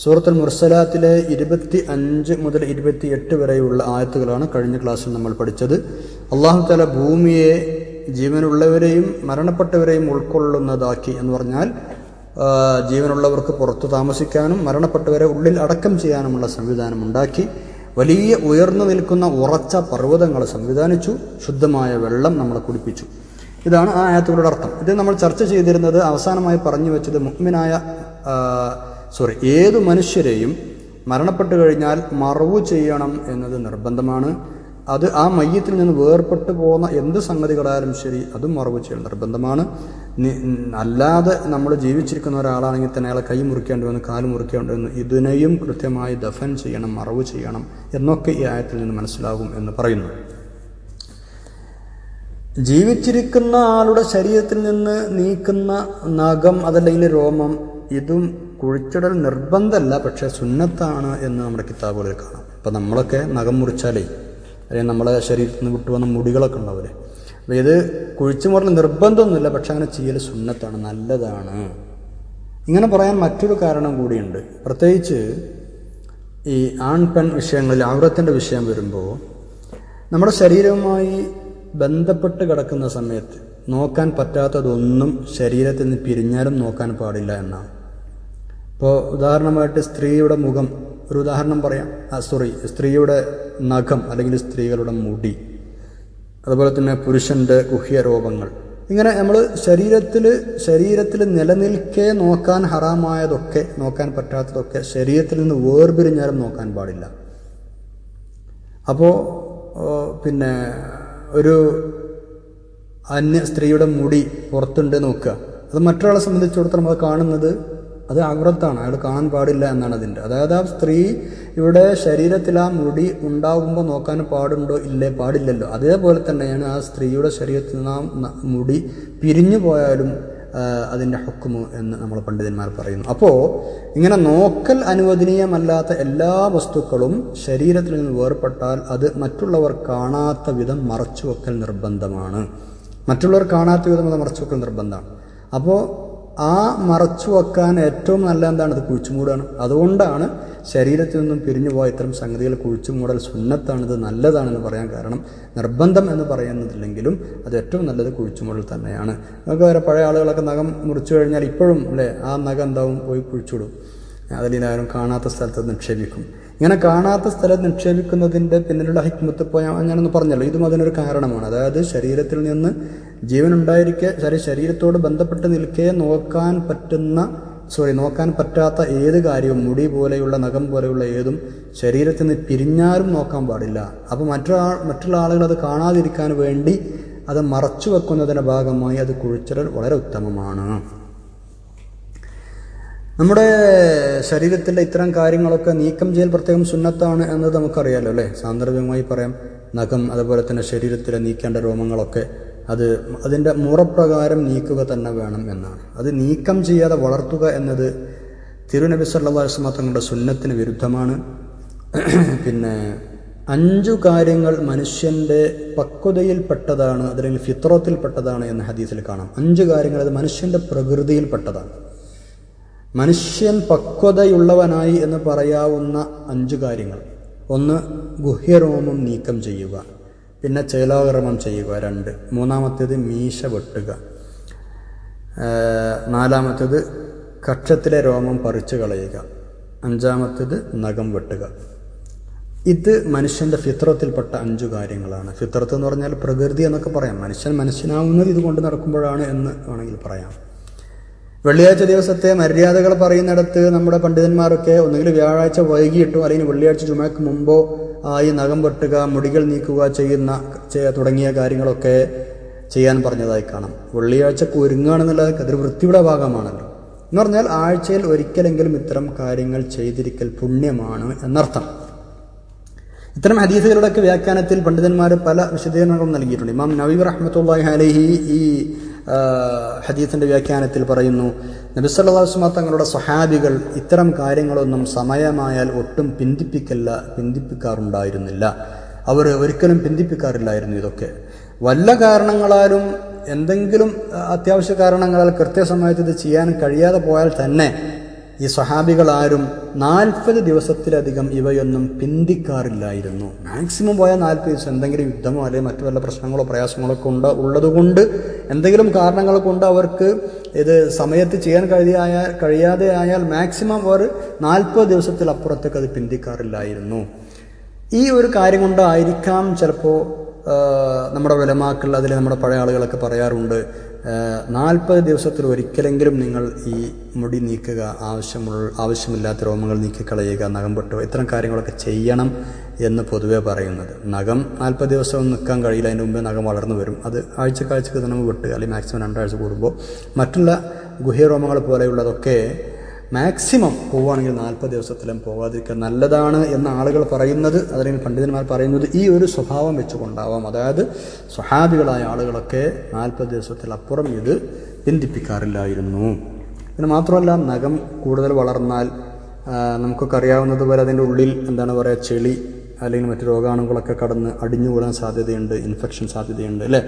സൂറത്തുൽ മുർസലാത്തിലെ ഇരുപത്തി അഞ്ച് മുതൽ ഇരുപത്തി എട്ട് വരെയുള്ള ആയത്തുകളാണ് കഴിഞ്ഞ ക്ലാസ്സിൽ നമ്മൾ പഠിച്ചത്. അള്ളാഹു തല ഭൂമിയെ ജീവനുള്ളവരെയും മരണപ്പെട്ടവരെയും ഉൾക്കൊള്ളുന്നതാക്കി എന്ന് പറഞ്ഞാൽ ജീവനുള്ളവർക്ക് പുറത്തു താമസിക്കാനും മരണപ്പെട്ടവരെ ഉള്ളിൽ അടക്കം ചെയ്യാനുമുള്ള സംവിധാനം ഉണ്ടാക്കി. വലിയ ഉയർന്നു നിൽക്കുന്ന ഉറച്ച പർവതങ്ങൾ സംവിധാനിച്ചു. ശുദ്ധമായ വെള്ളം നമ്മളെ കുടിപ്പിച്ചു. ഇതാണ് ആ ആയത്തുകളുടെ അർത്ഥം. ഇത് നമ്മൾ ചർച്ച ചെയ്തിരുന്നത് അവസാനമായി പറഞ്ഞു വെച്ചത് മുഗ്മിനായ സോറി ഏത് മനുഷ്യരെയും മരണപ്പെട്ടു കഴിഞ്ഞാൽ മറവു ചെയ്യണം എന്നത് നിർബന്ധമാണ്. അത് ആ മയ്യത്തിൽ നിന്ന് വേർപെട്ടു പോകുന്ന എന്ത് സംഗതികളായാലും ശരി അതും മറവ് ചെയ്യൽ നിർബന്ധമാണ്. അല്ലാതെ നമ്മൾ ജീവിച്ചിരിക്കുന്ന ഒരാളാണെങ്കിൽ തന്നെ അയാളെ കൈ മുറിക്കേണ്ടി വന്ന് കാൽ മുറിക്കേണ്ടി വന്ന് ഇതിനെയും കൃത്യമായി ദഫൻ ചെയ്യണം മറവ് ചെയ്യണം എന്നൊക്കെ ഈ ആയത്തിൽ നിന്ന് മനസ്സിലാകും എന്ന് പറയുന്നു. ജീവിച്ചിരിക്കുന്ന ആളുടെ ശരീരത്തിൽ നിന്ന് നീക്കുന്ന നഖം അതല്ലെങ്കിൽ രോമം ഇതും കുഴിച്ചിടൽ നിർബന്ധമല്ല പക്ഷെ സുന്നത്താണ് എന്ന് നമ്മുടെ കിതാബുകളിൽ കാണാം. ഇപ്പം നമ്മളൊക്കെ നഖം മുറിച്ചാലേ അല്ലെങ്കിൽ നമ്മളെ ശരീരത്തിൽ നിന്ന് വിട്ടുവന്ന മുടികളൊക്കെ ഉണ്ടാവില്ലേ? അപ്പോൾ ഇത് കുഴിച്ചു മുറൽ നിർബന്ധമൊന്നുമില്ല പക്ഷെ അങ്ങനെ ചെയ്യൽ സുന്നത്താണ് നല്ലതാണ്. ഇങ്ങനെ പറയാൻ മറ്റൊരു കാരണം കൂടിയുണ്ട്. പ്രത്യേകിച്ച് ഈ ആൺ പെൺ വിഷയങ്ങളിൽ ആവൃത്തിന്റെ വിഷയം വരുമ്പോൾ നമ്മുടെ ശരീരവുമായി ബന്ധപ്പെട്ട് കിടക്കുന്ന സമയത്ത് നോക്കാൻ പറ്റാത്തതൊന്നും ശരീരത്തിൽ നിന്ന് പിരിഞ്ഞാലും നോക്കാൻ പാടില്ല എന്നാണ്. ഇപ്പോൾ ഉദാഹരണമായിട്ട് സ്ത്രീയുടെ മുഖം ഒരു ഉദാഹരണം പറയാം. ആ സോറി സ്ത്രീയുടെ നഖം അല്ലെങ്കിൽ സ്ത്രീകളുടെ മുടി. അതുപോലെ തന്നെ പുരുഷന്റെ ഗുഹ്യരോപങ്ങൾ ഇങ്ങനെ നമ്മൾ ശരീരത്തിൽ ശരീരത്തിൽ നിലനിൽക്കെ നോക്കാൻ ഹറാമായതൊക്കെ നോക്കാൻ പറ്റാത്തതൊക്കെ ശരീരത്തിൽ നിന്ന് വേർപിരിഞ്ഞാലും നോക്കാൻ പാടില്ല. അപ്പോൾ പിന്നെ ഒരു അന്യ സ്ത്രീയുടെ മുടി പുറത്തുണ്ട് നോക്കുക. അത് മറ്റൊരാളെ സംബന്ധിച്ചിടത്തോളം അത് കാണുന്നത് അത് അഗ്രത്താണ് അയാൾ കാണാൻ പാടില്ല എന്നാണ് അതിന്റെ അതായത് ആ സ്ത്രീ ഇവിടെ ശരീരത്തിൽ ആ മുടി ഉണ്ടാകുമ്പോൾ നോക്കാൻ പാടുണ്ടോ? ഇല്ലേ പാടില്ലല്ലോ. അതേപോലെ തന്നെയാണ് ആ സ്ത്രീയുടെ ശരീരത്തിൽ നിന്ന് ആ മുടി പിരിഞ്ഞു പോയാലും അതിന്റെ ഹുക്കുമു എന്ന് നമ്മൾ പണ്ഡിതന്മാർ പറയുന്നു. അപ്പോൾ ഇങ്ങനെ നോക്കൽ അനുവദനീയമല്ലാത്ത എല്ലാ വസ്തുക്കളും ശരീരത്തിൽ നിന്ന് വേർപെട്ടാൽ അത് മറ്റുള്ളവർ കാണാത്ത വിധം മറച്ചു വെക്കൽ നിർബന്ധമാണ്. മറ്റുള്ളവർ കാണാത്ത വിധം അത് മറച്ചു വെക്കൽ നിർബന്ധമാണ്. അപ്പോൾ ആ മറച്ചു വെക്കാൻ ഏറ്റവും നല്ല എന്താണ്? അത് കുഴിച്ചുമൂടാണ്. അതുകൊണ്ടാണ് ശരീരത്തിൽ നിന്നും പിരിഞ്ഞു പോയ ഇത്തരം സംഗതികൾ കുഴിച്ചുമൂടൽ സുന്നത്താണ് ഇത് നല്ലതാണെന്ന് പറയാൻ കാരണം നിർബന്ധം എന്ന് പറയുന്നതില്ലെങ്കിലും അത് ഏറ്റവും നല്ലത് കുഴിച്ചുമൂടൽ തന്നെയാണ്. നമുക്ക് വേറെ പഴയ ആളുകളൊക്കെ നഖം മുറിച്ചു കഴിഞ്ഞാൽ ഇപ്പോഴും അല്ലേ ആ നഖം എന്താവും? പോയി കുഴിച്ചുവിടും. അതിലാരും കാണാത്ത സ്ഥലത്ത് നിക്ഷേപിക്കും. ഇങ്ങനെ കാണാത്ത സ്ഥലം നിക്ഷേപിക്കുന്നതിന്റെ പിന്നിലുള്ള ഹിക്മത്ത് ഇപ്പോൾ ഞാനൊന്ന് പറഞ്ഞല്ലോ. ഇതും അതിനൊരു കാരണമാണ്. അതായത് ശരീരത്തിൽ നിന്ന് ജീവൻ ഉണ്ടായിരിക്കെ ശരി ശരീരത്തോട് ബന്ധപ്പെട്ട് നിൽക്കേ നോക്കാൻ പറ്റുന്ന സോറി നോക്കാൻ പറ്റാത്ത ഏത് കാര്യവും മുടി പോലെയുള്ള നഖം പോലെയുള്ള ഏതും ശരീരത്തിൽ നിന്ന് പിരിഞ്ഞാലും നോക്കാൻ പാടില്ല. അപ്പോൾ മറ്റൊരാൾ മറ്റുള്ള ആളുകൾ അത് കാണാതിരിക്കാൻ വേണ്ടി അത് മറച്ചു വെക്കുന്നതിന്റെ ഭാഗമായി അത് കുഴിച്ചിടൽ വളരെ ഉത്തമമാണ്. നമ്മുടെ ശരീരത്തിലെ ഇത്തരം കാര്യങ്ങളൊക്കെ നീക്കം ചെയ്യൽ പ്രത്യേകം സുന്നത്താണ് എന്നത് നമുക്കറിയാലോ അല്ലേ? സാന്ദർഭികമായി പറയാം നഖം അതുപോലെ തന്നെ ശരീരത്തിലെ നീക്കേണ്ട രോമങ്ങളൊക്കെ അത് അതിന്റെ മുറപ്രകാരം നീക്കുക തന്നെ വേണം എന്നാണ്. അത് നീക്കം ചെയ്യാതെ വളർത്തുക എന്നത് തിരുനബി സല്ലാസ്മ തങ്ങളുടെ സുന്നത്തിന് വിരുദ്ധമാണ്. പിന്നെ അഞ്ചു കാര്യങ്ങൾ മനുഷ്യന്റെ പക്വതയിൽപ്പെട്ടതാണ് അതല്ലെങ്കിൽ ഫിത്രത്തിൽപ്പെട്ടതാണ് എന്ന് ഹദീസിൽ കാണാം. അഞ്ച് കാര്യങ്ങൾ അത് മനുഷ്യന്റെ പ്രകൃതിയിൽപ്പെട്ടതാണ്. മനുഷ്യൻ പക്വതയുള്ളവനായി എന്ന് പറയാവുന്ന അഞ്ചു കാര്യങ്ങൾ. ഒന്ന് ഗുഹ്യരോമം നീക്കം ചെയ്യുക. പിന്നെ ചേലാകർമ്മം ചെയ്യുക രണ്ട്. മൂന്നാമത്തേത് മീശ വെട്ടുക. നാലാമത്തേത് കക്ഷത്തിലെ രോമം പറിച്ചു കളയുക. അഞ്ചാമത്തേത് നഖം വെട്ടുക. ഇത് മനുഷ്യന്റെ ഫിത്രത്തിൽപ്പെട്ട അഞ്ചു കാര്യങ്ങളാണ്. ഫിത്രത്ത് എന്ന് പറഞ്ഞാൽ പ്രകൃതി എന്നൊക്കെ പറയാം. മനുഷ്യൻ മനുഷ്യനാവുന്നത് ഇതുകൊണ്ട് നടക്കുമ്പോഴാണ് എന്ന് വേണമെങ്കിൽ പറയാം. വെള്ളിയാഴ്ച ദിവസത്തെ മര്യാദകൾ പറയുന്നിടത്ത് നമ്മുടെ പണ്ഡിതന്മാരൊക്കെ ഒന്നുകിൽ വ്യാഴാഴ്ച വൈകിട്ടോ അല്ലെങ്കിൽ വെള്ളിയാഴ്ച ചുമക്ക് മുമ്പോ ആയി നഖം വെട്ടുക മുടികൾ നീക്കുക ചെയ്യുന്ന തുടങ്ങിയ കാര്യങ്ങളൊക്കെ ചെയ്യാൻ പറഞ്ഞതായി കാണാം. വെള്ളിയാഴ്ച ഒരുങ്ങുകയാണെന്നുള്ളത് അതൊരു വൃത്തിയുടെ ഭാഗമാണല്ലോ. എന്ന് പറഞ്ഞാൽ ആഴ്ചയിൽ ഒരിക്കലെങ്കിലും ഇത്തരം കാര്യങ്ങൾ ചെയ്തിരിക്കൽ പുണ്യമാണ് എന്നർത്ഥം. ഇത്തരം ഹദീസുകളുടെയൊക്കെ വ്യാഖ്യാനത്തിൽ പണ്ഡിതന്മാർ പല വിശദീകരണങ്ങളും നൽകിയിട്ടുണ്ട്. ഇമാം നബീബ് റഹ്മത്തുള്ളാഹി അലഹി ഈ ഹദീസിന്റെ വ്യാഖ്യാനത്തിൽ പറയുന്നു നബിസ്വല്ലാസ്മ തങ്ങളുടെ സ്വഹാബികൾ ഇത്തരം കാര്യങ്ങളൊന്നും സമയമായാൽ ഒട്ടും പിന്തിപ്പിക്കല്ല പിന്തിപ്പിക്കാറുണ്ടായിരുന്നില്ല. അവർ ഒരിക്കലും പിന്തിപ്പിക്കാറില്ലായിരുന്നു ഇതൊക്കെ. വല്ല കാരണങ്ങളാലും എന്തെങ്കിലും അത്യാവശ്യ കാരണങ്ങളാൽ കൃത്യസമയത്ത് ഇത് ചെയ്യാൻ കഴിയാതെ പോയാൽ തന്നെ ഈ സ്വഹാബികളാരും നാൽപ്പത് ദിവസത്തിലധികം ഇവയൊന്നും പിന്തിക്കാറില്ലായിരുന്നു. മാക്സിമം പോയാൽ നാൽപ്പത് ദിവസം. എന്തെങ്കിലും യുദ്ധമോ അല്ലെങ്കിൽ മറ്റു വല്ല പ്രശ്നങ്ങളോ പ്രയാസങ്ങളോ ഒക്കെ ഉണ്ട്? ഉള്ളതുകൊണ്ട് എന്തെങ്കിലും കാരണങ്ങൾ കൊണ്ട് അവർക്ക് ഇത് സമയത്ത് ചെയ്യാൻ കഴിയായ കഴിയാതെ ആയാൽ മാക്സിമം അവർ നാൽപ്പത് ദിവസത്തിലപ്പുറത്തേക്ക് അത് പിന്തിക്കാറില്ലായിരുന്നു. ഈ ഒരു കാര്യം കൊണ്ടായിരിക്കാം ചിലപ്പോൾ നമ്മുടെ വിലമാക്കൾ അതിൽ നമ്മുടെ പഴയ ആളുകളൊക്കെ പറയാറുണ്ട്. നാൽപ്പത് ദിവസത്തിൽ ഒരിക്കലെങ്കിലും നിങ്ങൾ ഈ മുടി നീക്കുക ആവശ്യമുള്ള ആവശ്യമില്ലാത്ത രോമങ്ങൾ നീക്കിക്കളയുക നഖം പൊട്ടുക ഇത്തരം കാര്യങ്ങളൊക്കെ ചെയ്യണം എന്ന് പൊതുവെ പറയുന്നത്. നഖം നാൽപ്പത് ദിവസം നിൽക്കാൻ കഴിയില്ല അതിന് മുമ്പേ നഖം വളർന്നു വരും. അത് ആഴ്ചക്കാഴ്ചക്ക് തന്നെ വെട്ടുക അല്ലെങ്കിൽ മാക്സിമം രണ്ടാഴ്ച കൂടുമ്പോൾ. മറ്റുള്ള ഗുഹ്യരോമങ്ങൾ പോലെയുള്ളതൊക്കെ മാക്സിമം പോവുകയാണെങ്കിൽ നാൽപ്പത് ദിവസത്തിലും പോകാതിരിക്കുക നല്ലതാണ് എന്ന ആളുകൾ പറയുന്നത് അല്ലെങ്കിൽ പണ്ഡിതന്മാർ പറയുന്നത് ഈ ഒരു സ്വഭാവം വെച്ചുകൊണ്ടാവാം. അതായത് സ്വഹാബികളായ ആളുകളൊക്കെ നാൽപ്പത് ദിവസത്തിലപ്പുറം ഇത് ബന്ധിപ്പിക്കാറില്ലായിരുന്നു. പിന്നെ മാത്രമല്ല നഖം കൂടുതൽ വളർന്നാൽ നമുക്കൊക്കെ നമുക്കൊക്കെ അറിയാവുന്നതുപോലെ അതിന്റെ ഉള്ളിൽ എന്താണ് പറയുക ചെളി അല്ലെങ്കിൽ മറ്റു രോഗാണുക്കളൊക്കെ കടന്ന് അടിഞ്ഞുകൂടാൻ സാധ്യതയുണ്ട് ഇൻഫെക്ഷൻ സാധ്യതയുണ്ട് അല്ലേ?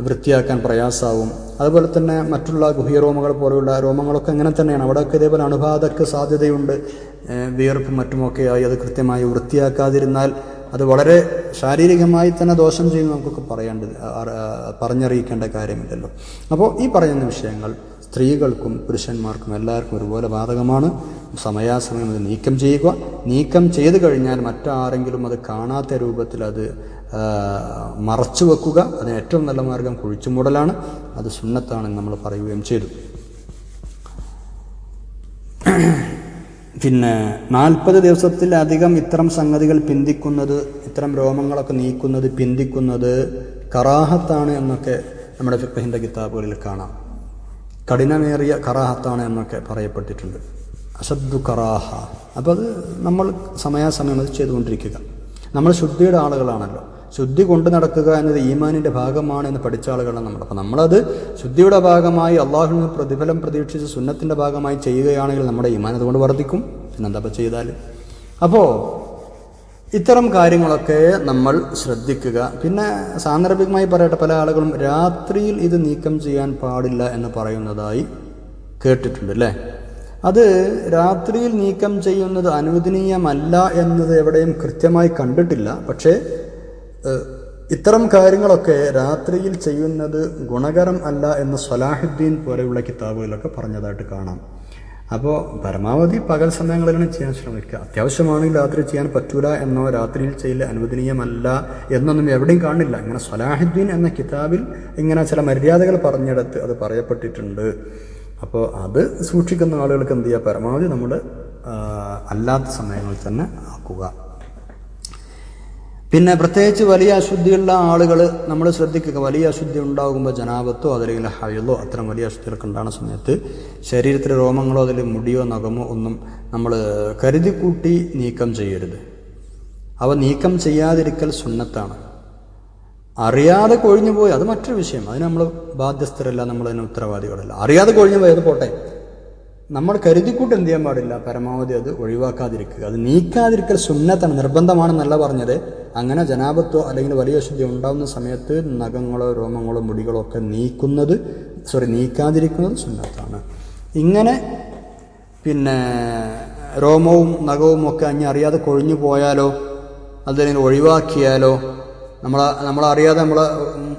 വൃത്തിയാക്കാൻ പ്രയാസമാവും അതുപോലെ തന്നെ മറ്റുള്ള ഗുഹ്യരോമകൾ പോലെയുള്ള രോമങ്ങളൊക്കെ അങ്ങനെ തന്നെയാണ്. അവിടെയൊക്കെ ഇതേപോലെ അണുബാധക്ക് സാധ്യതയുണ്ട്. വിയർപ്പ് വിയർപ്പും മറ്റുമൊക്കെ ആയി അത് കൃത്യമായി വൃത്തിയാക്കാതിരുന്നാൽ അത് വളരെ ശാരീരികമായി തന്നെ ദോഷം ചെയ്യുന്ന നമുക്കൊക്കെ പറയേണ്ടത് പറഞ്ഞറിയിക്കേണ്ട കാര്യമില്ലല്ലോ. അപ്പോൾ ഈ പറയുന്ന വിഷയങ്ങൾ സ്ത്രീകൾക്കും പുരുഷന്മാർക്കും എല്ലാവർക്കും ഒരുപോലെ ബാധകമാണ്. സമയാസമയം അത് നീക്കം ചെയ്യുക. നീക്കം ചെയ്ത് കഴിഞ്ഞാൽ മറ്റാരെങ്കിലും അത് കാണാത്ത രൂപത്തിൽ അത് മറച്ചു വെക്കുക. അതിന് ഏറ്റവും നല്ല മാർഗം കുഴിച്ചുമൂടലാണ് അത് സുന്നത്താണെന്ന് നമ്മൾ പറയുകയും ചെയ്തു. പിന്നെ നാൽപ്പത് ദിവസത്തിലധികം ഇത്തരം സംഗതികൾ പിന്തിക്കുന്നത് ഇത്തരം രോമങ്ങളൊക്കെ നീക്കുന്നത് പിന്തിക്കുന്നത് കറാഹത്താണ് എന്നൊക്കെ നമ്മുടെ ഫിഖഹിന്റെ കിതാബുകളിൽ കാണാം. കഠിനമേറിയ കറാഹത്താണ് എന്നൊക്കെ പറയപ്പെട്ടിട്ടുണ്ട്. അസദ്ദു കറാഹ. അപ്പോൾ അത് നമ്മൾ സമയാസമയം അത് ചെയ്തുകൊണ്ടിരിക്കുക. നമ്മൾ ശുദ്ധിയുടെ ആളുകളാണല്ലോ. ശുദ്ധി കൊണ്ടു നടക്കുക എന്നത് ഈമാനിന്റെ ഭാഗമാണ് എന്ന് പഠിച്ച ആളുകളാണ് നമ്മൾ. അപ്പോൾ നമ്മളത് ശുദ്ധിയുടെ ഭാഗമായി അള്ളാഹുവിൽ നിന്ന് പ്രതിഫലം പ്രതീക്ഷിച്ച് സുന്നത്തിന്റെ ഭാഗമായി ചെയ്യുകയാണെങ്കിൽ നമ്മുടെ ഈമാൻ അതുകൊണ്ട് വർദ്ധിക്കും. പിന്നെന്താ ചെയ്താൽ അപ്പോൾ ഇത്തരം കാര്യങ്ങളൊക്കെ നമ്മൾ ശ്രദ്ധിക്കുക. പിന്നെ സാന്ദർഭികമായി പറയട്ടെ പല ആളുകളും രാത്രിയിൽ ഇത് നീക്കം ചെയ്യാൻ പാടില്ല എന്ന് പറയുന്നതായി കേട്ടിട്ടുണ്ട് അല്ലേ? അത് രാത്രിയിൽ നീക്കം ചെയ്യുന്നത് അനുവദനീയമല്ല എന്നത് എവിടെയും കൃത്യമായി കണ്ടിട്ടില്ല. പക്ഷേ ഇത്തരം കാര്യങ്ങളൊക്കെ രാത്രിയിൽ ചെയ്യുന്നത് ഗുണകരം അല്ല എന്ന് സലാഹുദ്ദീൻ പോലെയുള്ള കിതാബുകളൊക്കെ പറഞ്ഞതായിട്ട് കാണാം. അപ്പോൾ പരമാവധി പകൽ സമയങ്ങളിലാണ് ചെയ്യാൻ ശ്രമിക്കുക. അത്യാവശ്യമാണെങ്കിൽ രാത്രി ചെയ്യാൻ പറ്റൂല എന്നോ രാത്രിയിൽ ചെയ്യൽ അനുവദനീയമല്ല എന്നൊന്നും എവിടെയും കാണില്ല. ഇങ്ങനെ സലാഹുദ്ദീൻ എന്ന കിതാബിൽ ഇങ്ങനെ ചില മര്യാദകൾ പറഞ്ഞെടുത്ത് അത് പറയപ്പെട്ടിട്ടുണ്ട്. അപ്പോൾ അത് സൂക്ഷിക്കുന്ന ആളുകൾക്ക് എന്ത് ചെയ്യുക പരമാവധി നമ്മൾ അല്ലാത്ത സമയങ്ങളിൽ തന്നെ ആക്കുക. പിന്നെ പ്രത്യേകിച്ച് വലിയ അശുദ്ധിയുള്ള ആളുകൾ നമ്മൾ ശ്രദ്ധിക്കുക. വലിയ അശുദ്ധി ഉണ്ടാകുമ്പോൾ ജനാപത്തോ അതല്ലെങ്കിൽ ഹയലോ അത്തരം വലിയ അശുദ്ധികളൊക്കെ ഉണ്ടാകുന്ന സമയത്ത് ശരീരത്തിലെ രോമങ്ങളോ അതിൽ മുടിയോ നഖമോ ഒന്നും നമ്മൾ കരുതി കൂട്ടി നീക്കം ചെയ്യരുത്. അവ നീക്കം ചെയ്യാതിരിക്കൽ സുന്നത്താണ്. അറിയാതെ കൊഴിഞ്ഞു പോയി അത് മറ്റൊരു വിഷയം. അതിന് നമ്മൾ ബാധ്യസ്ഥരല്ല നമ്മൾ അതിന് ഉത്തരവാദികളല്ല. അറിയാതെ കൊഴിഞ്ഞു പോയത് പോട്ടെ. നമ്മൾ കരുതിക്കൂട്ട് എന്ത് ചെയ്യാൻ പാടില്ല? പരമാവധി അത് ഒഴിവാക്കാതിരിക്കുക. അത് നീക്കാതിരിക്കൽ സുന്നത്താണ്. നിർബന്ധമാണെന്നല്ല പറഞ്ഞത്. അങ്ങനെ ജനാപത്വം അല്ലെങ്കിൽ വലിയ അശുദ്ധി ഉണ്ടാകുന്ന സമയത്ത് നഖങ്ങളോ രോമങ്ങളോ മുടികളോ ഒക്കെ നീക്കുന്നത് സോറി നീക്കാതിരിക്കുന്നത് സുന്നത്താണ്. ഇങ്ങനെ പിന്നെ രോമവും നഖവും ഒക്കെ അങ്ങ് അറിയാതെ കൊഴിഞ്ഞു പോയാലോ അതിനെ ഒഴിവാക്കിയാലോ നമ്മൾ നമ്മളറിയാതെ നമ്മൾ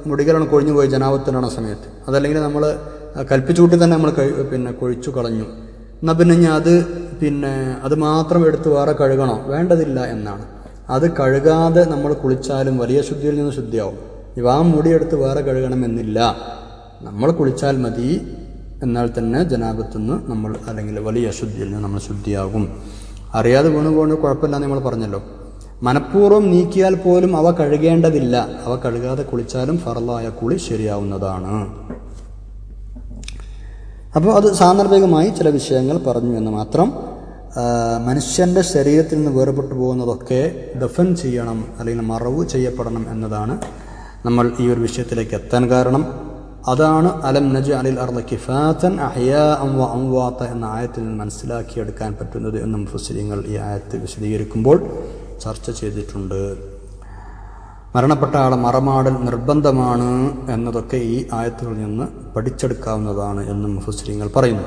മുടികളാണ് കൊഴിഞ്ഞു പോയി ജനാപത്തിനാണ് സമയത്ത്. അതല്ലെങ്കിൽ നമ്മൾ കൽപ്പിച്ചുകൂട്ടി തന്നെ നമ്മൾ പിന്നെ കൊഴിച്ചു കളഞ്ഞു. എന്നാൽ പിന്നെ ഞാൻ അത് പിന്നെ അത് മാത്രം എടുത്ത് വേറെ കഴുകണോ? വേണ്ടതില്ല എന്നാണ്. അത് കഴുകാതെ നമ്മൾ കുളിച്ചാലും വലിയ ശുദ്ധിയിൽ നിന്ന് ശുദ്ധിയാവും. ഇവ ആ മുടിയെടുത്ത് വേറെ കഴുകണമെന്നില്ല. നമ്മൾ കുളിച്ചാൽ മതി എന്നാൽ തന്നെ ജനാപത്തുനിന്ന് നമ്മൾ അല്ലെങ്കിൽ വലിയ ശുദ്ധിയിൽ നിന്ന് നമ്മൾ ശുദ്ധിയാകും. അറിയാതെ വീണു പോകുന്ന കുഴപ്പമില്ല നമ്മൾ പറഞ്ഞല്ലോ. മനഃപൂർവം നീക്കിയാൽ പോലും അവ കഴുകേണ്ടതില്ല. അവ കഴുകാതെ കുളിച്ചാലും ഫറലായ കുളി ശരിയാവുന്നതാണ്. അപ്പോൾ അത് സാന്ദർഭികമായി ചില വിഷയങ്ങൾ പറഞ്ഞു എന്ന് മാത്രം മനുഷ്യന്റെ ശരീരത്തിൽ നിന്ന് വേർപെട്ടു പോകുന്നതൊക്കെ ദഫൻ ചെയ്യണം അല്ലെങ്കിൽ മറവ് ചെയ്യപ്പെടണം എന്നതാണ് നമ്മൾ ഈ ഒരു വിഷയത്തിലേക്ക് എത്താൻ കാരണം. അതാണ് അലം നജ് അലിൽ അർദ കിഫാത്തൻ അഹ്യാ അംവ അംവാത്ത എന്ന ആയത്തിൽ നിന്ന് മനസ്സിലാക്കിയെടുക്കാൻ പറ്റുന്നത് എന്നും ഫുസ്ലിങ്ങൾ ഈ ആയത്ത് വിശദീകരിക്കുമ്പോൾ ചർച്ച ചെയ്തിട്ടുണ്ട്. മരണപ്പെട്ട ആളെ മറമാടൽ നിർബന്ധമാണ് എന്നതൊക്കെ ഈ ആയത്തുകളിൽ നിന്ന് പഠിച്ചെടുക്കാവുന്നതാണ് എന്നും മുഫസ്ലിങ്ങൾ പറയുന്നു.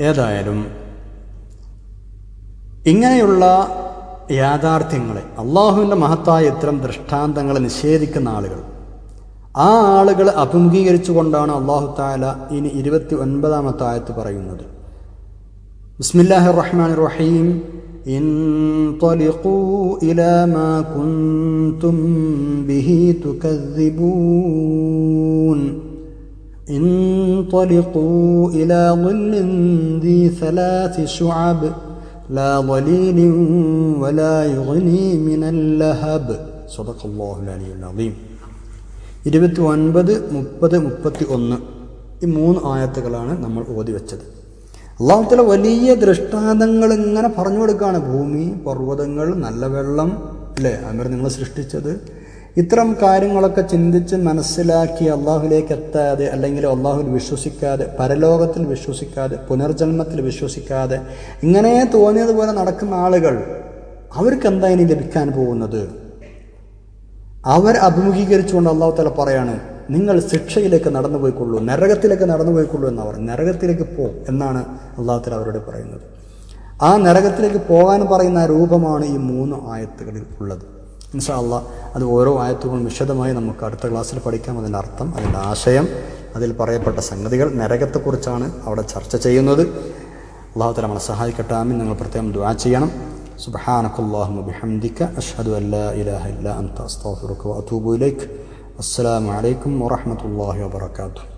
ഏതായാലും ഇങ്ങനെയുള്ള യാഥാർത്ഥ്യങ്ങളെ അള്ളാഹുവിൻ്റെ മഹത്തായ ഇത്തരം ദൃഷ്ടാന്തങ്ങളെ നിഷേധിക്കുന്ന ആളുകൾ ആ ആളുകൾ അഭിമുഖീകരിച്ചുകൊണ്ടാണ് അള്ളാഹു താല ഇനി ഇരുപത്തി ഒൻപതാമത്തെ ആയത്ത് പറയുന്നത് ബിസ്മില്ലാഹി റഹ്മാൻ റഹീം انطلقوا إلى ما كنتم به تكذبون انطلقوا إلى ظل ذي ثلاث شعب لا ظليل ولا يغني من اللهب صدق الله العلي العظيم ഇരുപത്തി ഒൻപത് മുപ്പത് മുപ്പത്തി ഒന്ന് ഈ മൂന്ന് ആയത്തുകളാണ് നമ്മൾ ഓതി വെച്ചത് അള്ളാഹുത്തല വലിയ ദൃഷ്ടാന്തങ്ങൾ ഇങ്ങനെ പറഞ്ഞു കൊടുക്കുകയാണ് ഭൂമി പർവ്വതങ്ങൾ നല്ല വെള്ളം അല്ലേ അങ്ങനെ നിങ്ങൾ സൃഷ്ടിച്ചത് ഇത്തരം കാര്യങ്ങളൊക്കെ ചിന്തിച്ച് മനസ്സിലാക്കി അള്ളാഹുലേക്ക് എത്താതെ അല്ലെങ്കിൽ അള്ളാഹുവിൽ വിശ്വസിക്കാതെ പരലോകത്തിൽ വിശ്വസിക്കാതെ പുനർജന്മത്തിൽ വിശ്വസിക്കാതെ ഇങ്ങനെ തോന്നിയതുപോലെ നടക്കുന്ന ആളുകൾ അവർക്ക് എന്താ ഇനി ലഭിക്കാൻ പോകുന്നത്? അവർ അഭിമുഖീകരിച്ചുകൊണ്ട് അള്ളാഹു തല പറയാണ് നിങ്ങൾ ശിക്ഷയിലേക്ക് നടന്നു പോയിക്കൊള്ളൂ നരകത്തിലേക്ക് നടന്നു പോയിക്കൊള്ളൂ എന്നവർ പറയുന്നത് നരകത്തിലേക്ക് പോ എന്നാണ് അള്ളാഹു തല അവരോട് പറയുന്നത്. ആ നരകത്തിലേക്ക് പോകാൻ പറയുന്ന രൂപമാണ് ഈ മൂന്ന് ആയത്തുകളിൽ ഉള്ളത്. ഇൻഷാല്ല അത് ഓരോ ആയത്തുകളും വിശദമായി നമുക്ക് അടുത്ത ക്ലാസ്സിൽ പഠിക്കാം. അതിന്റെ അർത്ഥം അതിന്റെ ആശയം അതിൽ പറയപ്പെട്ട സംഗതികൾ നരകത്തെക്കുറിച്ചാണ് അവിടെ ചർച്ച ചെയ്യുന്നത്. അള്ളാഹു തല നമ്മളെ സഹായിക്കട്ടെ. ആമിൻ. നിങ്ങൾ പ്രത്യേകം ദുവാ ചെയ്യണം. സുബഹാനക്കുല്ലാഹു ബിഹംദിക്ക അഷ്ഹദു അല്ലാ ഇലാഹ ഇല്ല അന്ത ഇലൈക്. അസ്സലാമു അലൈക്കും വറഹ്മത്തുള്ളാഹി വബറകാതുഹു.